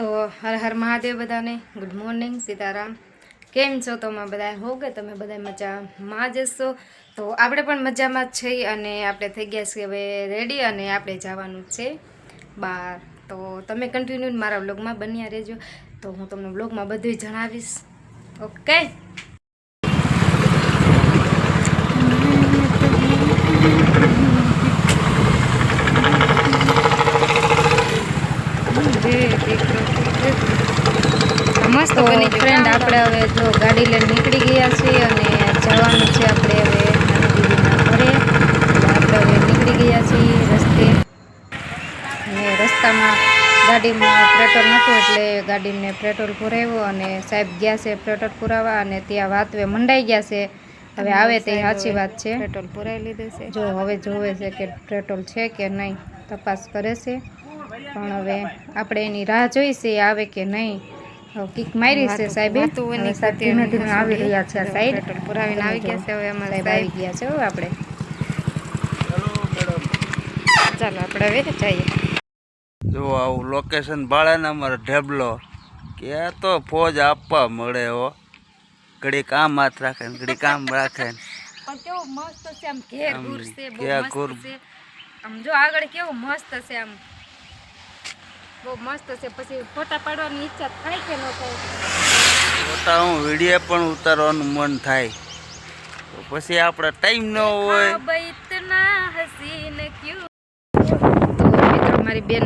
તો હર હર મહાદેવ બધાને good morning Sitaram. કેમ છો તમે બધા હો કે તમે બધા મજામાં? જશો તો આપણે પણ મજામાં જ છીએ અને આપણે થઈ ગયા છીએ હવે રેડી અને આપણે જવાનું છે બહાર તો તમે કન્ટિન્યુ મારા બ્લોગમાં બન્યા રહેજો. તો હું તમને બ્લોગમાં બધું જણાવીશ. ઓકે મસ્ત બની ફ્રેન્ડ આપણે હવે જો ગાડી લઈને નીકળી ગયા છીએ અને જવાનું છે આપણે હવે દીદીના ઘરે. આપણે હવે નીકળી ગયા છીએ રસ્તે. અને રસ્તામાં ગાડીમાં પેટ્રોલ નહોતું એટલે ગાડીને પેટ્રોલ પુરાવ્યો અને સાહેબ ગયા છે પેટ્રોલ પુરાવા અને ત્યાં વાતવે મંડાઈ ગયા છે. હવે આવે તે સાચી વાત છે. પેટ્રોલ પુરાવી લીધું છે. જો હવે જોવે છે કે પેટ્રોલ છે કે નહીં તપાસ કરે છે. પણ હવે આપણે એની રાહ જોઈશે આવે કે નહીં. કિક મારી છે સાહેબે. સાહેબ ધીમે ધીમે આવી રહ્યા છે સાઈડ પેટ્રોલ પુરાવીને આવી ગયા છે હવે અમારે આવી ગયા છે હવે આપણે. ચાલો આપણે હવે જઈએ. જો આવું લોકેશન ભાડે ને અમારે ઢેબલો. કે તો ફોજ આપવા મળે હો. ઘડી કામ હાથ રાખે ને ઘડી કામ રાખે ને. પણ કેવું મસ્ત છે આમ ઘેર ઘૂર છે બહુ ઘેર મસ્ત છે. આમ જો આગળ કેવું મસ્ત છે આમ બહુ મસ્ત છે. પછી ફોટા પાડવાની ઈચ્છા થાય કે ન થાય? ફોટા હું વીડિયો પણ ઉતારવાનું મન થાય. તો પછી આપણે ટાઈમ ન હોય. તો મિત્રો મારી બેન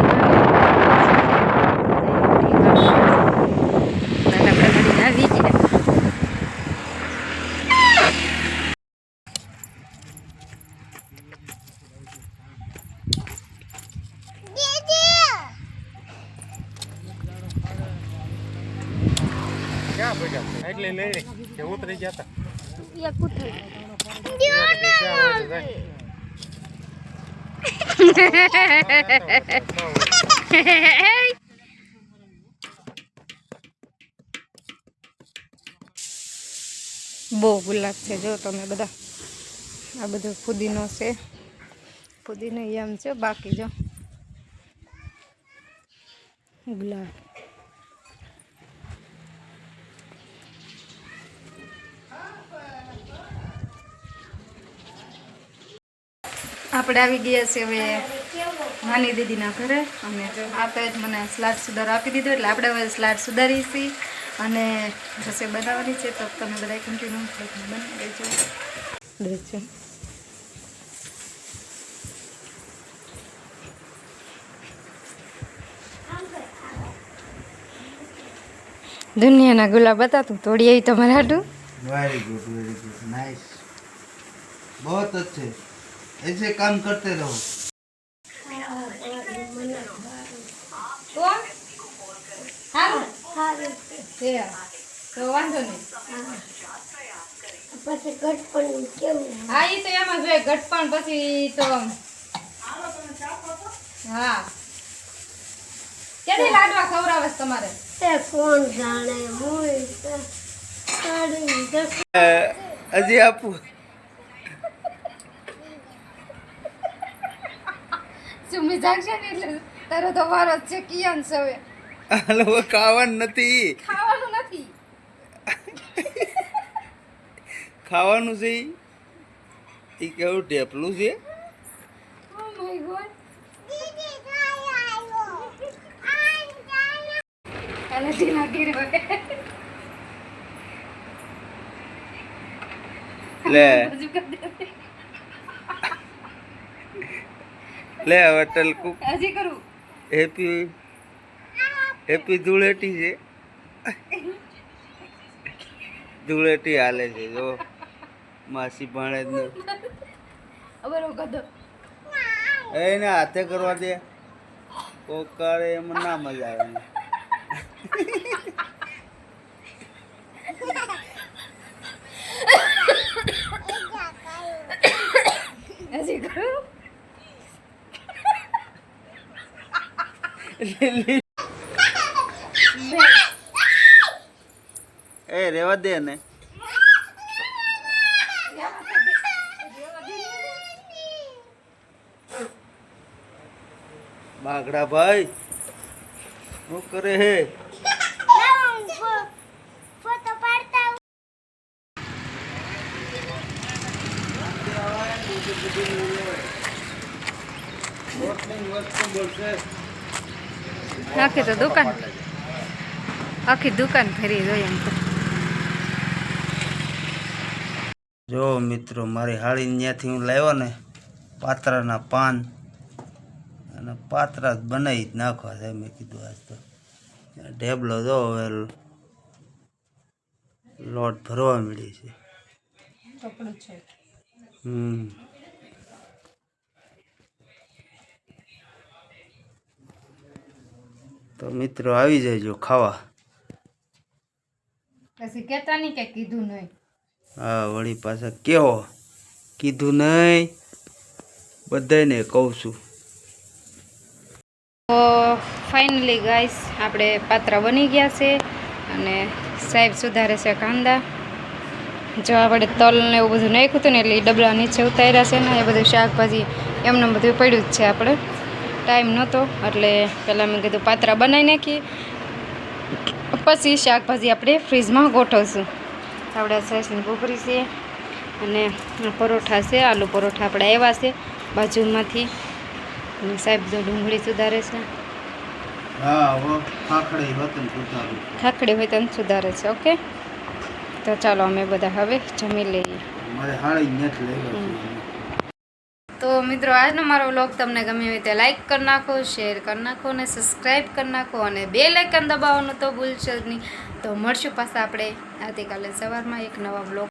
આવી ગયા ક્યાં ભેગા એટલે લઈ કે ઉતરી ગયા તા યા કુઠલ ક્યાં હોય તો જાય. બહુ ગુલાબ છે જો તમે બધા. આ બધો ફુદીનો છે. ફુદીનો એમ છે. બાકી જો. ગુલાબ. આપણે આવી ગયા છીએ હવે નાની દીદીના ઘરે. અને આપે જ મને સ્લાડ સુધારો આપી દીધો એટલે આપણે હવે સ્લાડ સુધારીશી. અને રસોઈ બનાવવાની છે તો તમે બધા કન્ટિન્યુ બનાવી દેજો. દુનિયાના ગુલાબ હતા તું તોડી આવી તમારા હાટું. Very good very good nice બહુ અચ્છે ऐसे काम करते रहो તો વાંધો નહીં પછી ગટપણ કેવું હા એ તો એમાં જોઈએ ગટપણ પછી તો હા ક્યાંથી લાડવા ખવડાવે છે તમારે તે કોણ જાણે હું કાઢી દસ હજી આપું સુમી જાગશે ને એટલે તારો તો વારો છે કિયાન સવે હવે. હાલો ખાવાનું નથી. ખાવાનું નથી. ખાવાનું છે ઈ. ઈ કેવું ઢેપલું છે? રહ્યો લે હજુ કરી દે. લે હવે કુક. હજી કરું. હેપી હેપી ધૂળેટી છે. ધૂળેટી હાલે છે જો. માસી ભાણે જ ગધો એને હાથે કરવા દે. કોકાળે એમાં ના મજા આવે. હજી કરું. એ રેવા દે ને બાગડા ભાઈ શું કરે હે? ફોટો પાડતા આખી તો દુકાન આખી દુકાન ફરી જોઈએ એમ તો. જો મિત્રો મારી હાળી ત્યાંથી હું લાવ્યો ને પાત્રાના પાન. અને પાત્રા બનાવી જ નાખવા છે મેં કીધું આજ તો. ઢેબલો જો હવે લોટ ભરવા મળી છે. હમ. તો મિત્રો આવી જજો ખાવા. પછી કેતા નહીં કે કીધું નહીં. હા વળી પાછા કેવો? કીધું નહીં. બધાને કહું છું. તો ફાઇનલી ગાઈસ આપણે પાત્રા બની ગયા છે અને સાહેબ સુધારે છે કાંદા. જો આપણે તલ ને એવું બધું નાખ્યું હતું ને એટલે ડબલા નીચે ઉતાર્યા છે ને એ બધું શાકભાજી એમને બધું પડ્યું જ છે આપણે. ટાઈમ નહોતો એટલે પહેલાં મેં કીધું પાત્રા બનાવી નાખીએ. પછી શાકભાજી આપણે ફ્રીજમાં ગોઠવશું. આપણે સરસની ભૂખરી છે અને પરોઠા છે આલુ પરોઠા આપણે આવ્યા છે બાજુમાંથી. સાહેબ જો ડુંગળી સુધારે છે. ખાખડી ખાખડી હોય તો સુધારે છે ઓકે? તો ચાલો અમે બધા હવે જમી લઈએ. મારે હાળી નથી લેવા તો મિત્રો, આજનો મારો વ્લોગ તમને ગમ્યો હોય તો લાઈક કરી નાખો શેર કરી નાખો અને સબસ્ક્રાઈબ કરી નાખો અને બે લાઇકન દબાવવાનું તો ભૂલશો જ નહીં. તો મળશું પાછા આપણે. આવતીકાલે સવારમાં એક નવા વ્લોગ